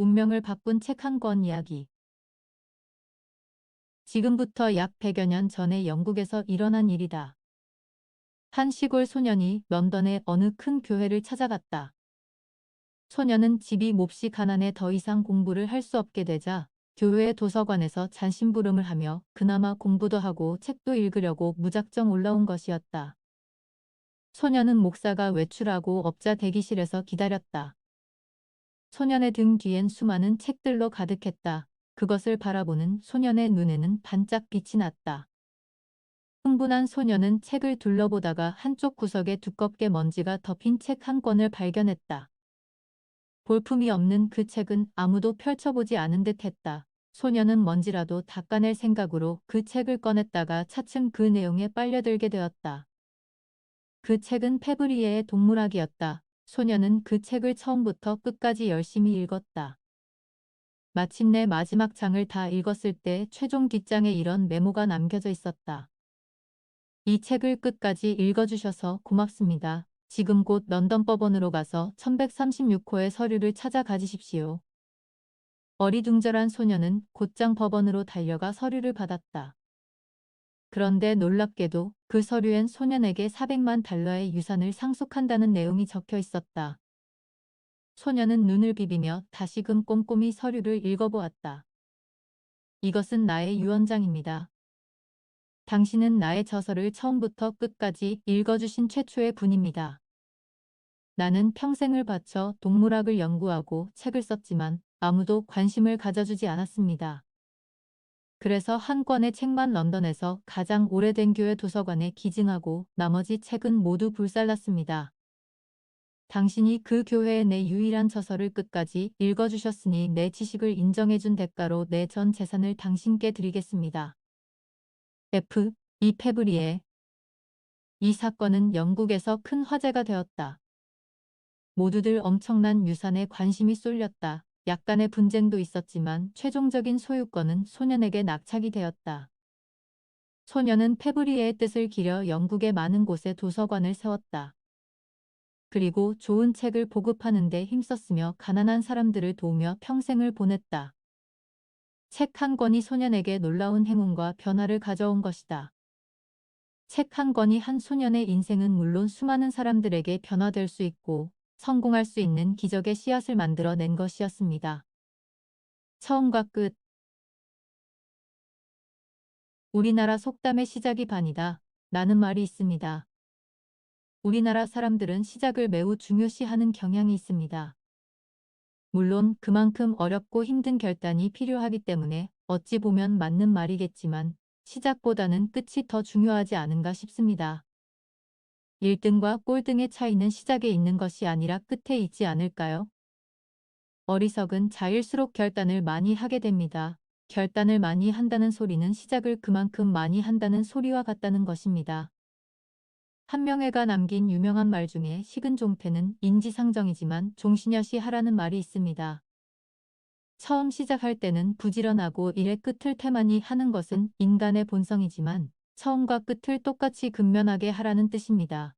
운명을 바꾼 책 한 권 이야기. 지금부터 약 100여 년 전에 영국에서 일어난 일이다. 한 시골 소년이 런던의 어느 큰 교회를 찾아갔다. 소년은 집이 몹시 가난해 더 이상 공부를 할 수 없게 되자 교회 도서관에서 잔심부름을 하며 그나마 공부도 하고 책도 읽으려고 무작정 올라온 것이었다. 소년은 목사가 외출하고 업자 대기실에서 기다렸다. 소년의 등 뒤엔 수많은 책들로 가득했다. 그것을 바라보는 소년의 눈에는 반짝 빛이 났다. 흥분한 소년은 책을 둘러보다가 한쪽 구석에 두껍게 먼지가 덮인 책 한 권을 발견했다. 볼품이 없는 그 책은 아무도 펼쳐보지 않은 듯 했다. 소년은 먼지라도 닦아낼 생각으로 그 책을 꺼냈다가 차츰 그 내용에 빨려들게 되었다. 그 책은 페브리에의 동물학이었다. 소년은 그 책을 처음부터 끝까지 열심히 읽었다. 마침내 마지막 장을 다 읽었을 때 최종 뒷장에 이런 메모가 남겨져 있었다. 이 책을 끝까지 읽어주셔서 고맙습니다. 지금 곧 런던 법원으로 가서 1136호의 서류를 찾아 가지십시오. 어리둥절한 소년은 곧장 법원으로 달려가 서류를 받았다. 그런데 놀랍게도 그 서류엔 소년에게 400만 달러의 유산을 상속한다는 내용이 적혀 있었다. 소년은 눈을 비비며 다시금 꼼꼼히 서류를 읽어보았다. 이것은 나의 유언장입니다. 당신은 나의 저서를 처음부터 끝까지 읽어주신 최초의 분입니다. 나는 평생을 바쳐 동물학을 연구하고 책을 썼지만 아무도 관심을 가져주지 않았습니다. 그래서 한 권의 책만 런던에서 가장 오래된 교회 도서관에 기증하고 나머지 책은 모두 불살랐습니다. 당신이 그 교회의 내 유일한 저서를 끝까지 읽어주셨으니 내 지식을 인정해준 대가로 내 전 재산을 당신께 드리겠습니다. F. 이 페브리에 이 사건은 영국에서 큰 화제가 되었다. 모두들 엄청난 유산에 관심이 쏠렸다. 약간의 분쟁도 있었지만 최종적인 소유권은 소년에게 낙찰이 되었다. 소년은 페브리에의 뜻을 기려 영국의 많은 곳에 도서관을 세웠다. 그리고 좋은 책을 보급하는 데 힘썼으며 가난한 사람들을 도우며 평생을 보냈다. 책 한 권이 소년에게 놀라운 행운과 변화를 가져온 것이다. 책 한 권이 한 소년의 인생은 물론 수많은 사람들에게 변화될 수 있고 성공할 수 있는 기적의 씨앗을 만들어 낸 것이었습니다. 처음과 끝 우리나라 속담의 시작이 반이다. 라는 말이 있습니다. 우리나라 사람들은 시작을 매우 중요시하는 경향이 있습니다. 물론 그만큼 어렵고 힘든 결단이 필요하기 때문에 어찌 보면 맞는 말이겠지만 시작보다는 끝이 더 중요하지 않은가 싶습니다. 1등과 꼴등의 차이는 시작에 있는 것이 아니라 끝에 있지 않을까요? 어리석은 자일수록 결단을 많이 하게 됩니다. 결단을 많이 한다는 소리는 시작을 그만큼 많이 한다는 소리와 같다는 것입니다. 한명회가 남긴 유명한 말 중에 식은 종패는 인지상정이지만 종신여시 하라는 말이 있습니다. 처음 시작할 때는 부지런하고 일의 끝을 태만히 하는 것은 인간의 본성이지만 처음과 끝을 똑같이 근면하게 하라는 뜻입니다.